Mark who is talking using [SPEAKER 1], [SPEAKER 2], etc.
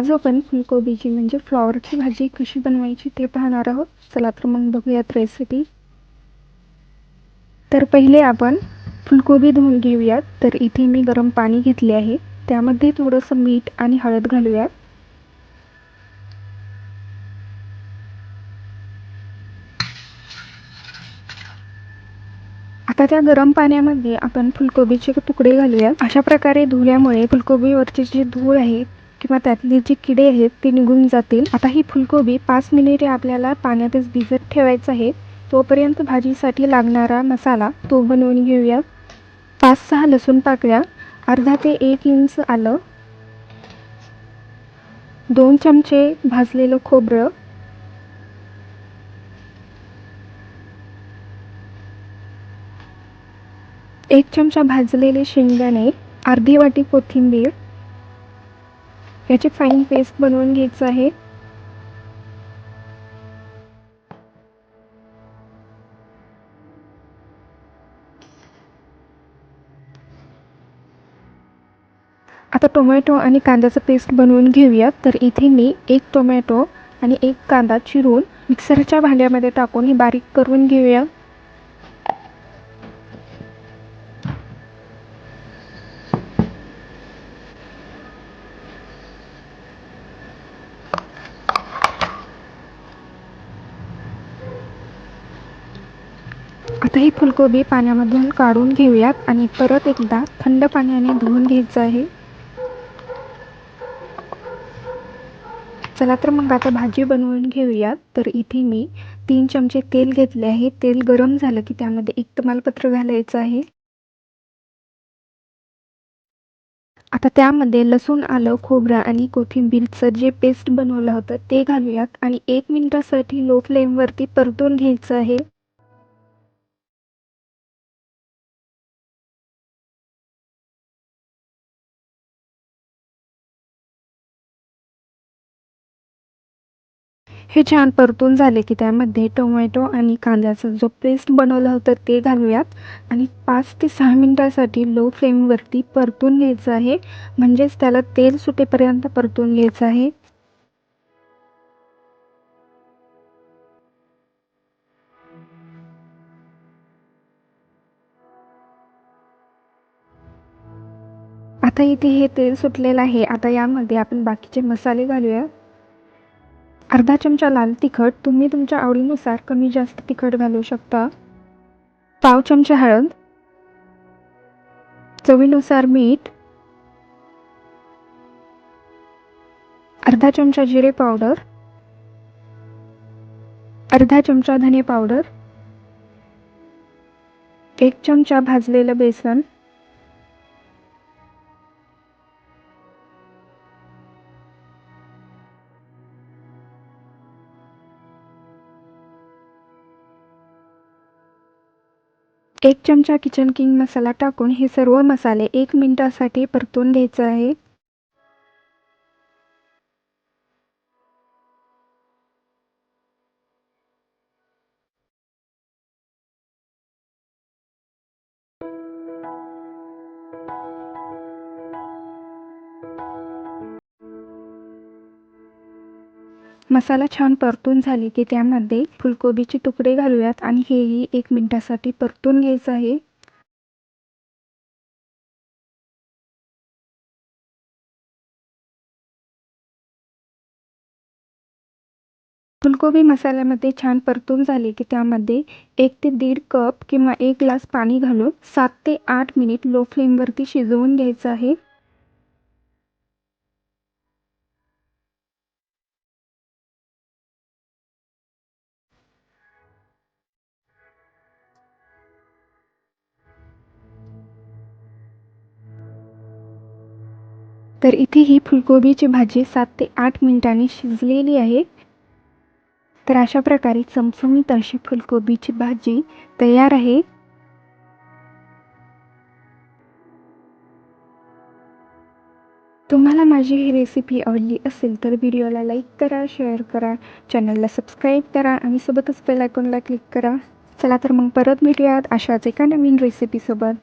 [SPEAKER 1] आज आपण फुलकोबीची म्हणजे फ्लॉवरची भाजी कशी बनवायची ते पाहणार आहोत. चला तर मग बघूयात रेसिपी तर पहिले आपण फुलकोबी धुवून घेऊयात. तर इथे मी गरम पाणी घेतले आहे. त्यामध्ये थोडंसं मीठ आणि हळद घालूयात. आता त्या गरम पाण्यामध्ये आपण फुलकोबीचे तुकडे घालूयात. अशा प्रकारे धुल्यामुळे फुलकोबीवरची जी धूळ आहे किंवा त्यातली जी किडे आहेत ते निघून जातील. आता ही फुलकोबी पाच मिनिटे आपल्याला पाण्यातच भिजत ठेवायचं आहे. तोपर्यंत भाजीसाठी लागणारा मसाला तो बनवून घेऊया. पाच सहा लसूण पाकळ्या अर्धा ते एक इंच आलं दोन चमचे भाजलेलं खोबरं एक चमचा भाजलेले शेंगदाणे अर्धी वाटी कोथिंबीर याची फाईन पेस्ट बनवून घ्यायचं आहे. आता टोमॅटो आणि कांद्याचं पेस्ट बनवून घेऊयात. तर इथे मी एक टोमॅटो आणि एक कांदा चिरून मिक्सरच्या भांड्यामध्ये टाकून हे बारीक करून घेऊया. आता ही फुलकोबी पाण्यामधून काढून घेऊयात आणि परत एकदा थंड पाण्याने धुवून घ्यायचं आहे. चला तर मग आता भाजी बनवून घेऊयात. तर इथे मी तीन चमचे तेल घेतले आहे. तेल गरम झालं की त्यामध्ये एक तमालपत्र घालायचं आहे. आता त्यामध्ये लसूण आलं खोबरं आणि कोथिंबीरचं जे पेस्ट बनवलं होतं ते घालूयात आणि एक मिनटासाठी लो फ्लेमवरती परतून घ्यायचं आहे. हे छान परतून झाले की त्यामध्ये टोमॅटो आणि कांद्याचा जो पेस्ट बनवलं होतं ते घालूयात. आणि पाच ते सहा मिनटासाठी लो फ्लेमवरती परतून घ्यायचं आहे. म्हणजेच त्याला तेल सुटेपर्यंत परतून घ्यायचं आहे. आता इथे हे तेल सुटलेलं आहे. आता यामध्ये आपण बाकीचे मसाले घालूया अर्धा चमचा लाल तिखट तुम्ही तुमच्या आवडीनुसार कमी जास्त तिखट घालू शकता. पाव चमचा हळद. चवीनुसार मीठ. अर्धा चमचा जिरे पावडर. अर्धा चमचा धने पावडर. एक चमचा भाजलेलं बेसन. एक चमचा किचन किंग मसाला टाकून हे सर्व मसाले एक मिनटासाठी परतून घ्यायचं आहे मसाला छान परतून झाले की त्यामध्ये फुलकोबीचे तुकडे घालूयात आणि हेही एक मिनटासाठी परतून घ्यायचं आहे. फुलकोबी मसाल्यामध्ये छान परतून झाले की त्यामध्ये एक ते दीड कप किंवा एक ग्लास पाणी घालून सात ते आठ मिनिट लो फ्लेमवरती शिजवून घ्यायचं आहे. तर इथे ही फुलकोबीची भाजी सात ते आठ मिनिटांनी शिजलेली आहे. तर अशा प्रकारे चमचमीत अशी फुलकोबीची भाजी तयार आहे. तुम्हाला माझी ही रेसिपी आवडली असेल तर व्हिडिओला लाईक करा शेअर करा चॅनलला सबस्क्राईब करा आणि सोबतच बेल आयकॉनला क्लिक करा. चला तर मग परत भेटूयात अशाच एका नवीन रेसिपीसोबत